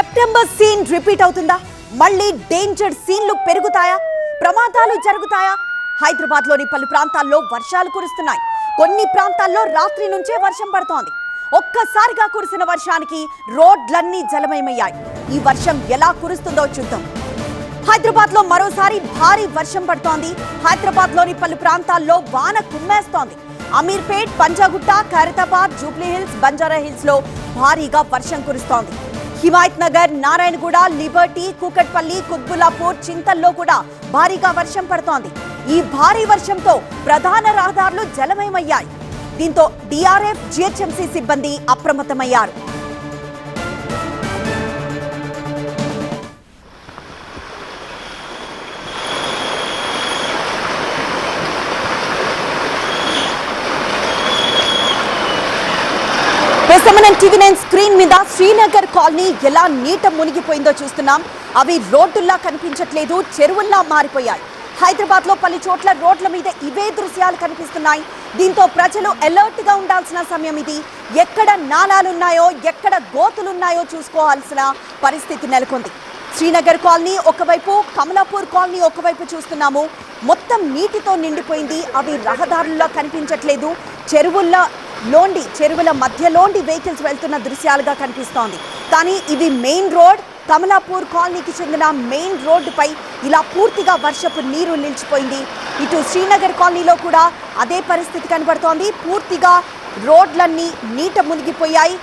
September scene repeat అవుతుందా? మళ్ళీ danger సీన్లు పెరుగుతాయా? ప్రమాదాలు జరుగుతాయా? హైదరాబాద్లోని పలు ప్రాంతాల్లో వర్షాలు కురుస్తున్నాయి. కొన్ని ప్రాంతాల్లో రాత్రి నుంచే వర్షం పడుతోంది. ఒక్కసారిగా కురిసిన వర్షానికి రోడ్లన్నీ జలమయమయ్యాయి. ఈ వర్షం ఎలా కురుస్తుందో చూద్దాం. హైదరాబాద్లో మరోసారి భారీ వర్షం పడుతోంది. హైదరాబాద్లోని పలు ప్రాంతాల్లో వాన కుమ్మేస్తోంది. అమీర్పేట్ పంజాగుట్ట ఖైరతాబాద్ జూబ్లీ హిల్స్ బంజారా హిల్స్లో భారీగా వర్షం కురుస్తోంది. హిమాయత్ నగర్ నారాయణగూడ లిబర్టీ కూకట్పల్లి కుత్బులాపూర్ చింతల్లో కూడా భారీగా వర్షం పడుతోంది. ఈ భారీ వర్షంతో ప్రధాన రహదారులు జలమయమయ్యాయి. దీంతో డిఆర్ఎఫ్ జిహెచ్ఎంసీ సిబ్బంది అప్రమత్తమయ్యారు. ప్రస్తుతం టీవీ నైన్ స్క్రీన్ మీద శ్రీనగర్ కాలనీ ఎలా నీట మునిగిపోయిందో చూస్తున్నాం. అవి రోడ్డుల్లా కనిపించట్లేదు చెరువుల్లా మారిపోయాయి. హైదరాబాద్లో పలు చోట్ల రోడ్ల మీద ఇవే దృశ్యాలు కనిపిస్తున్నాయి. దీంతో ప్రజలు అలర్ట్గా ఉండాల్సిన సమయం ఇది. ఎక్కడ నాలాలున్నాయో ఎక్కడ గోతులున్నాయో చూసుకోవాల్సిన పరిస్థితి నెలకొంది. శ్రీనగర్ కాలనీ ఒకవైపు కమలాపూర్ కాలనీ ఒకవైపు చూస్తున్నాము. మొత్తం నీటితో నిండిపోయింది. అవి రహదారుల్లో కనిపించట్లేదు. చెరువుల్లో లోండి చెరువుల మధ్యలోండి వెహికల్స్ వెళ్తున్న దృశ్యాలుగా కనిపిస్తోంది. కానీ ఇది మెయిన్ రోడ్. కమలాపూర్ కాలనీకి చెందిన మెయిన్ రోడ్డుపై ఇలా పూర్తిగా వర్షపు నీరు నిలిచిపోయింది. ఇటు శ్రీనగర్ కాలనీలో కూడా అదే పరిస్థితి కనబడుతోంది. పూర్తిగా రోడ్లన్నీ నీట మునిగిపోయాయి.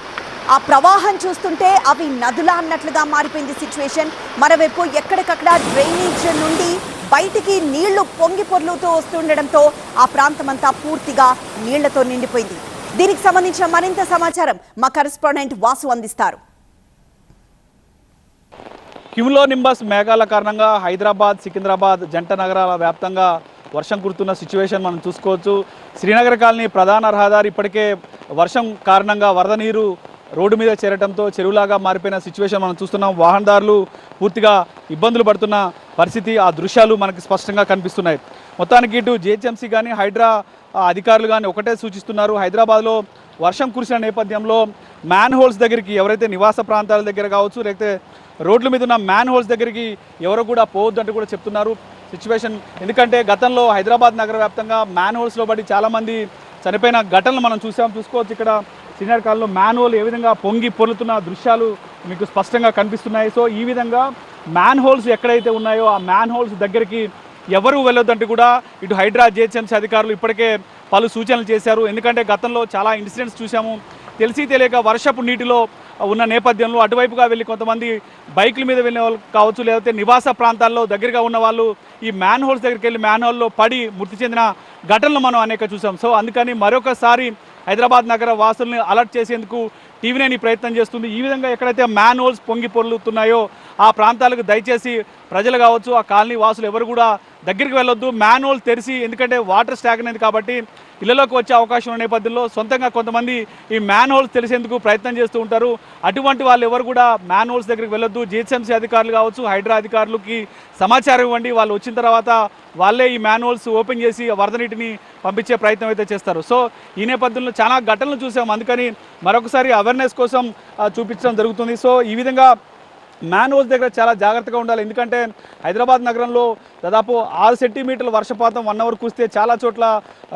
ఆ ప్రవాహం చూస్తుంటే అవి నదులా అన్నట్లుగా మారిపోయింది సిచ్యువేషన్. మరోవైపు ఎక్కడికక్కడ డ్రైనేజ్ నుండి బయటికి నీళ్ళు పొంగి పొర్లుతూ వస్తుండడంతో ఆ ప్రాంతమంతా పూర్తిగా నీళ్ళతో నిండిపోయింది. దీనికి సంబంధించిన మరింత సమాచారం మా కరెస్పాండెంట్ వాసు అందిస్తారు. క్యూలో నింబస్ మేఘాల కారణంగా హైదరాబాద్ సికింద్రాబాద్ జంట నగరాల వ్యాప్తంగా వర్షం కురుతున్న సిచ్యువేషన్ మనం చూసుకోవచ్చు. శ్రీనగర్ కాలనీ ప్రధాన రహదారి ఇప్పటికే వర్షం కారణంగా వరద నీరు రోడ్డు మీద చేరడంతో చెరువులాగా మారిపోయిన సిచ్యువేషన్ మనం చూస్తున్నాం. వాహనదారులు పూర్తిగా ఇబ్బందులు పడుతున్న పరిస్థితి ఆ దృశ్యాలు మనకి స్పష్టంగా కనిపిస్తున్నాయి. మొత్తానికి ఇటు జిహెచ్ఎంసీ కానీ హైడ్రా అధికారులు కానీ ఒకటే సూచిస్తున్నారు. హైదరాబాద్లో వర్షం కురిసిన నేపథ్యంలో మ్యాన్ హోల్స్ దగ్గరికి ఎవరైతే నివాస ప్రాంతాల దగ్గర కావచ్చు లేకపోతే రోడ్ల మీద ఉన్న మ్యాన్ హోల్స్ దగ్గరికి ఎవరు కూడా పోవద్దంటూ కూడా చెప్తున్నారు. సిచ్యువేషన్ ఎందుకంటే గతంలో హైదరాబాద్ నగర వ్యాప్తంగా మ్యాన్ హోల్స్లో పడి చాలామంది చనిపోయిన ఘటనలు మనం చూసాం. చూసుకోవచ్చు ఇక్కడ సీనియర్ కాలంలో మ్యాన్ హోల్ ఏ విధంగా పొంగి పొర్లుతున్న దృశ్యాలు మీకు స్పష్టంగా కనిపిస్తున్నాయి. సో ఈ విధంగా మ్యాన్ హోల్స్ ఎక్కడైతే ఉన్నాయో ఆ మ్యాన్ హోల్స్ దగ్గరికి ఎవరు వెళ్ళొద్దంటూ కూడా ఇటు హైడ్రా జిహెచ్ఎంసీ అధికారులు ఇప్పటికే పలు సూచనలు చేశారు. ఎందుకంటే గతంలో చాలా ఇన్సిడెంట్స్ చూసాము తెలిసి తెలియక వర్షపు నీటిలో ఉన్న నేపథ్యంలో అటువైపుగా వెళ్ళి కొంతమంది బైకుల మీద వెళ్ళిన వాళ్ళు కావచ్చు లేకపోతే నివాస ప్రాంతాల్లో దగ్గరగా ఉన్న వాళ్ళు ఈ మ్యాన్ హోల్స్ దగ్గరికి వెళ్ళి మ్యాన్ హోల్లో పడి మృతి చెందిన ఘటనలు మనం అనేక చూసాం సో అందుకని మరొకసారి హైదరాబాద్ నగర వాసుల్ని అలర్ట్ చేసేందుకు టీవీ నైన్ ప్రయత్నం చేస్తుంది. ఈ విధంగా ఎక్కడైతే మ్యాన్ హోల్స్ పొంగి పొర్లుతున్నాయో ఆ ప్రాంతాలకు దయచేసి ప్రజలు కావచ్చు ఆ కాలనీ వాసులు ఎవరు కూడా దగ్గరికి వెళ్ళొద్దు. మ్యాన్ హోల్ తెరిచి ఎందుకంటే వాటర్ స్టాక్ అనేది కాబట్టి ఇళ్ళలోకి వచ్చే అవకాశం ఉన్న నేపథ్యంలో సొంతంగా కొంతమంది ఈ మ్యాన్ హోల్స్ తెలిసేందుకు ప్రయత్నం చేస్తూ ఉంటారు. అటువంటి వాళ్ళు ఎవరు కూడా మ్యాన్ హోల్స్ దగ్గరికి వెళ్ళొద్దు. జిహెచ్ఎంసీ అధికారులు కావచ్చు హైడ్రా అధికారులకి సమాచారం ఇవ్వండి. వాళ్ళు వచ్చిన తర్వాత వాళ్ళే ఈ మ్యాన్ హోల్స్ ఓపెన్ చేసి వరద నీటిని పంపించే ప్రయత్నం అయితే చేస్తారు. సో ఈ నేపథ్యంలో చాలా ఘటనలు చూసాం. అందుకని మరొకసారి అవేర్నెస్ కోసం చూపించడం జరుగుతుంది. సో ఈ విధంగా మ్యాన్ హోల్స్ దగ్గర చాలా జాగ్రత్తగా ఉండాలి. ఎందుకంటే హైదరాబాద్ నగరంలో దాదాపు ఆరు సెంటీమీటర్ల వర్షపాతం వన్ అవర్ కుస్తే చాలా చోట్ల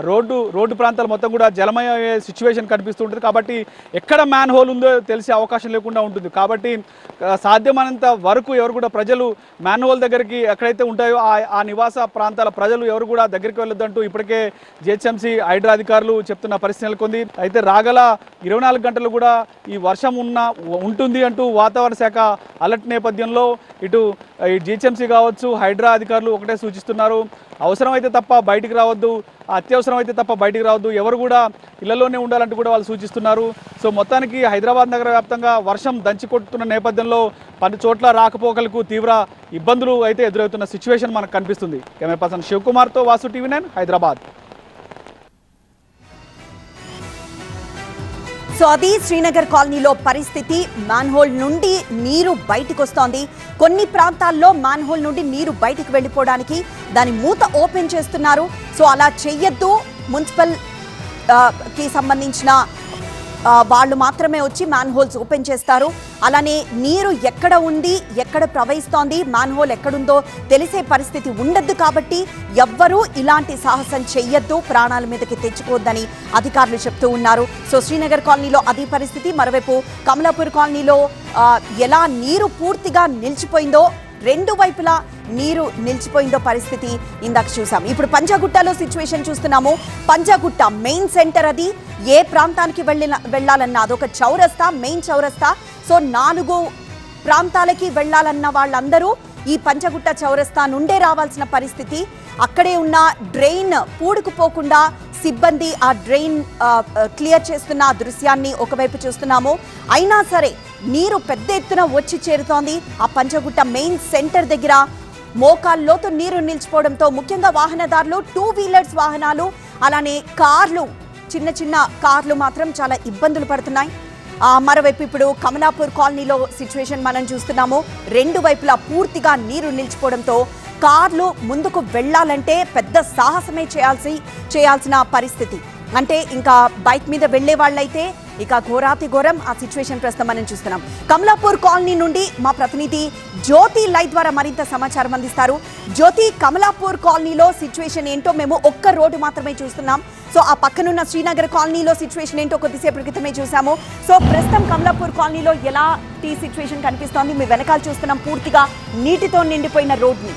రోడ్డు రోడ్డు ప్రాంతాలు మొత్తం కూడా జలమయ సిచ్యువేషన్ కనిపిస్తుంటుంది కాబట్టి ఎక్కడ మ్యాన్ హోల్ ఉందో తెలిసే అవకాశం లేకుండా ఉంటుంది. కాబట్టి సాధ్యమైనంత వరకు ఎవరు కూడా ప్రజలు మ్యాన్ హోల్ దగ్గరికి ఎక్కడైతే ఉంటాయో ఆ నివాస ప్రాంతాల ప్రజలు ఎవరు కూడా దగ్గరికి వెళ్ళొద్దంటూ ఇప్పటికే జిహెచ్ఎంసీ హైడ్రా అధికారులు చెప్తున్న పరిస్థితి నెలకొంది. అయితే రాగల ఇరవై నాలుగు గంటలు కూడా ఈ వర్షం ఉన్న ఉంటుంది అంటూ వాతావరణ శాఖ అలర్ట్ నేపథ్యంలో ఇటు జిహెచ్ఎంసీ కావచ్చు హైడ్రా అధికారులు ఒకటే సూచిస్తున్నారు. అవసరమైతే తప్ప బయటికి రావద్దు. అత్యవసరం అయితే తప్ప బయటికి రావద్దు. ఎవరు కూడా ఇళ్ళలోనే ఉండాలంటూ కూడా వాళ్ళు సూచిస్తున్నారు. సో మొత్తానికి హైదరాబాద్ నగర వ్యాప్తంగా వర్షం దంచి కొట్టుతున్న నేపథ్యంలో పలు చోట్ల రాకపోకలకు తీవ్ర ఇబ్బందులు అయితే ఎదురవుతున్న సిచ్యువేషన్ మనకు కనిపిస్తుంది. Camera person శివకుమార్తో Vasu TV nine Hyderabad. So అది శ్రీనగర్ కాలనీలో పరిస్థితి మాన్హోల్ నుండి నీరు బయటకు వస్తోంది కొన్ని ప్రాంతాల్లో మాన్హోల్ నుండి నీరు బయటకు వెళ్ళిపోవడానికి దాని మూత ఓపెన్ చేస్తున్నారు. సో అలా చెయ్యొద్దు మున్సిపల్కి సంబంధించిన వాళ్ళు మాత్రమే వచ్చి మ్యాన్ హోల్స్ ఓపెన్ చేస్తారు. అలానే నీరు ఎక్కడ ఉంది ఎక్కడ ప్రవహిస్తోంది మ్యాన్ హోల్ ఎక్కడుందో తెలిసే పరిస్థితి ఉండద్దు కాబట్టి ఎవ్వరూ ఇలాంటి సాహసం చెయ్యొద్దు ప్రాణాల మీదకి తెచ్చుకోవద్దని అధికారులు చెప్తూ ఉన్నారు. సో శ్రీనగర్ కాలనీలో అదే పరిస్థితి. మరోవైపు కమలాపూర్ కాలనీలో ఎలా నీరు పూర్తిగా నిలిచిపోయిందో రెండు వైపులా నీరు నిలిచిపోయిందో పరిస్థితి ఇందాక చూసాం. ఇప్పుడు పంజాగుట్టలో సిచ్యువేషన్ చూస్తున్నాము. పంజాగుట్ట మెయిన్ సెంటర్ అది. ఏ ప్రాంతానికి వెళ్ళిన వెళ్ళాలన్నా అదొక చౌరస్తా మెయిన్ చౌరస్తా. సో నాలుగు ప్రాంతాలకి వెళ్ళాలన్న వాళ్ళందరూ ఈ పంచగుట్ట చౌరస్తా నుండే రావాల్సిన పరిస్థితి. అక్కడే ఉన్న డ్రైన్ పూడుకుపోకుండా సిబ్బంది ఆ డ్రైన్ క్లియర్ చేస్తున్న దృశ్యాన్ని ఒకవైపు చూస్తున్నాము. అయినా సరే నీరు పెద్ద ఎత్తున వచ్చి చేరుతోంది. ఆ పంచగుట్ట మెయిన్ సెంటర్ దగ్గర మోకాల్లోతు నీరు నిలిచిపోవడంతో ముఖ్యంగా వాహనదారులు టూ వీలర్స్ వాహనాలు అలానే కార్లు చిన్న చిన్న కార్లు మాత్రం చాలా ఇబ్బందులు పడుతున్నాయి. మరోవైపు ఇప్పుడు కమలాపూర్ కాలనీలో సిచ్యువేషన్ మనం చూస్తున్నాము. రెండు వైపులా పూర్తిగా నీరు నిలిచిపోవడంతో కార్లు ముందుకు వెళ్ళాలంటే పెద్ద సాహసమే చేయాల్సి చేయాల్సిన పరిస్థితి. అంటే ఇంకా బైక్ మీద వెళ్ళే వాళ్ళైతే ఇక ఘోరాతి ఘోరం ఆ సిచ్యువేషన్ ప్రస్తుతం మనం చూస్తున్నాం. కమలాపూర్ కాలనీ నుండి మా ప్రతినిధి జ్యోతి లై ద్వారా మరింత సమాచారం అందిస్తారు. జ్యోతి కమలాపూర్ కాలనీలో సిచ్యువేషన్ ఏంటో మేము ఒక్క రోడ్డు మాత్రమే చూస్తున్నాం. సో ఆ పక్కనున్న శ్రీనగర్ కాలనీలో సిచ్యువేషన్ ఏంటో కొద్దిసేపు క్రితమే చూసాము సో ప్రస్తుతం కమలాపూర్ కాలనీలో ఎలాంటి సిచ్యువేషన్ కనిపిస్తోంది? మీ వెనకాల చూస్తున్నాం పూర్తిగా నీటితో నిండిపోయిన రోడ్ని.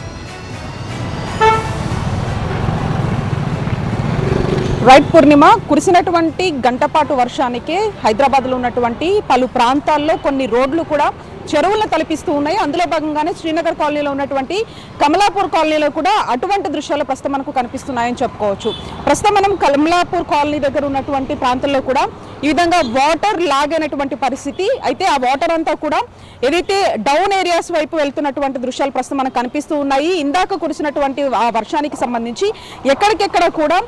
రైట్ పూర్ణిమ కురిసినటువంటి గంటపాటు వర్షానికి హైదరాబాద్లో ఉన్నటువంటి పలు ప్రాంతాల్లో కొన్ని రోడ్లు కూడా చెరువులను తలపిస్తూ ఉన్నాయి. అందులో భాగంగానే శ్రీనగర్ కాలనీలో ఉన్నటువంటి కమలాపూర్ కాలనీలో కూడా అటువంటి దృశ్యాలు ప్రస్తుతం మనకు కనిపిస్తున్నాయని చెప్పుకోవచ్చు. ప్రస్తుతం మనం కమలాపూర్ కాలనీ దగ్గర ఉన్నటువంటి ప్రాంతంలో కూడా ఈ విధంగా వాటర్ లాగైనటువంటి పరిస్థితి. అయితే ఆ వాటర్ అంతా కూడా ఏదైతే డౌన్ ఏరియాస్ వైపు వెళ్తున్నటువంటి దృశ్యాలు ప్రస్తుతం మనకు కనిపిస్తూ ఉన్నాయి. ఇందాక కురిసినటువంటి ఆ వర్షానికి సంబంధించి ఎక్కడికెక్కడ కూడా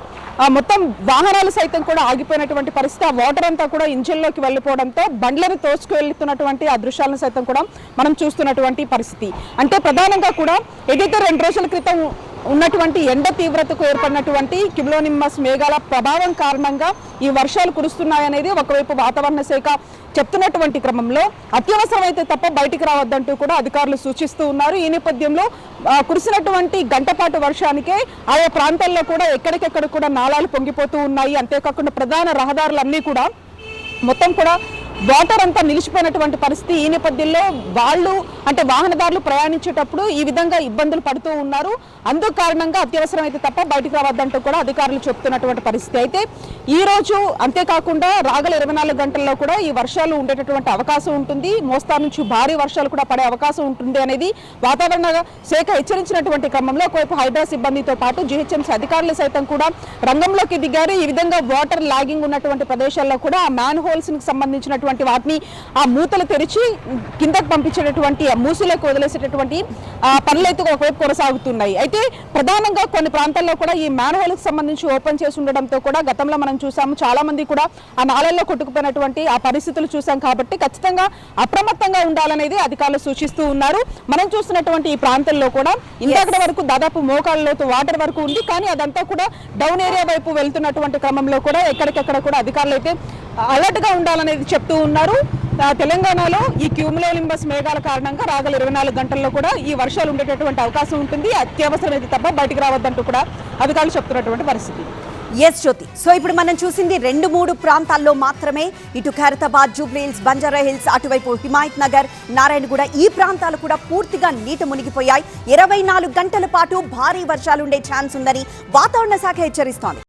మొత్తం వాహనాలు సైతం కూడా ఆగిపోయినటువంటి పరిస్థితి. ఆ వాటర్ అంతా కూడా ఇంజిన్లోకి వెళ్ళిపోవడంతో బండ్లను తోసుకు వెళ్తున్నటువంటి ఆ దృశ్యాలను సైతం కూడా మనం చూస్తున్నటువంటి పరిస్థితి. అంటే ప్రధానంగా కూడా ఏదైతే రెండు రోజుల క్రితం ఉన్నటువంటి ఎండ తీవ్రతకు ఏర్పడినటువంటి కిబ్లోనిమ్మస్ మేఘాల ప్రభావం కారణంగా ఈ వర్షాలు కురుస్తున్నాయనేది ఒకవైపు వాతావరణ శాఖ చెప్తున్నటువంటి క్రమంలో అత్యవసరమైతే తప్ప బయటికి రావద్దంటూ కూడా అధికారులు సూచిస్తూ ఉన్నారు. ఈ నేపథ్యంలో కురిసినటువంటి గంటపాటు వర్షానికే ఆయా ప్రాంతాల్లో కూడా ఎక్కడికెక్కడ కూడా నాళాలు పొంగిపోతూ ఉన్నాయి. అంతేకాకుండా ప్రధాన రహదారులన్నీ కూడా మొత్తం కూడా వాటర్ అంతా నిలిచిపోయినటువంటి పరిస్థితి ఈ నేపథ్యంలో వాళ్ళు అంటే వాహనదారులు ప్రయాణించేటప్పుడు ఈ విధంగా ఇబ్బందులు పడుతూ ఉన్నారు. అందుకు కారణంగా అత్యవసరమైతే తప్ప బయటికి రావద్దంటూ కూడా అధికారులు చెప్తున్నటువంటి పరిస్థితి. అయితే ఈ రోజు అంతేకాకుండా రాగల ఇరవై నాలుగు గంటల్లో కూడా ఈ వర్షాలు ఉండేటటువంటి అవకాశం ఉంటుంది. మోస్తారు నుంచి భారీ వర్షాలు కూడా పడే అవకాశం ఉంటుంది అనేది వాతావరణ శాఖ హెచ్చరించినటువంటి క్రమంలో ఒకవైపు హైడ్రా సిబ్బందితో పాటు జిహెచ్ఎంసీ అధికారులు సైతం కూడా రంగంలోకి దిగారు. ఈ విధంగా వాటర్ లాగింగ్ ఉన్నటువంటి ప్రదేశాల్లో కూడా ఆ మ్యాన్ హోల్స్కి సంబంధించినటువంటి సంబంధించినటువంటి వాటిని ఆ మూతలు తెరిచి కిందకు పంపించేటటువంటి ఆ మూసులకు వదిలేసేటటువంటి ఆ పనులు అయితే ఒకవైపు కొనసాగుతున్నాయి. అయితే ప్రధానంగా కొన్ని ప్రాంతాల్లో కూడా ఈ మ్యాన్ హోల్కి సంబంధించి ఓపెన్ చేసి ఉండడంతో కూడా గతంలో మనం చూసాము చాలా మంది కూడా ఆ నాళల్లో కొట్టుకుపోయినటువంటి ఆ పరిస్థితులు చూసాం కాబట్టి ఖచ్చితంగా అప్రమత్తంగా ఉండాలనేది అధికారులు సూచిస్తూ ఉన్నారు. మనం చూస్తున్నటువంటి ఈ ప్రాంతంలో కూడా ఇందాక వరకు దాదాపు మోకాళ్ళ లోతు వాటర్ వరకు ఉంది. కానీ అదంతా కూడా డౌన్ ఏరియా వైపు వెళ్తున్నటువంటి క్రమంలో కూడా ఎక్కడికెక్కడ కూడా అధికారులు అయితే అలర్ట్గా ఉండాలనేది చెప్తూ ఉన్నారు. తెలంగాణలో ఈ క్యూములోలింబస్ మేఘాల కారణంగా రాగల ఇరవై నాలుగు గంటల్లో కూడా ఈ వర్షాలు ఉండేటటువంటి అవకాశం ఉంటుంది. అత్యవసరమైతే తప్ప బయటకు రావద్దంటూ కూడా అధికారులు చెప్తున్నటువంటి పరిస్థితి. ఎస్ జ్యోతి సో ఇప్పుడు మనం చూసింది రెండు మూడు ప్రాంతాల్లో మాత్రమే ఇటు Khairatabad Jubilee Hills Banjara Hills అటువైపు హిమాయత్ నగర్ నారాయణగూడ ఈ ప్రాంతాలు కూడా పూర్తిగా నీట మునిగిపోయాయి. ఇరవై నాలుగు గంటల పాటు భారీ వర్షాలుండే ఛాన్స్ ఉందని వాతావరణ శాఖ హెచ్చరిస్తోంది.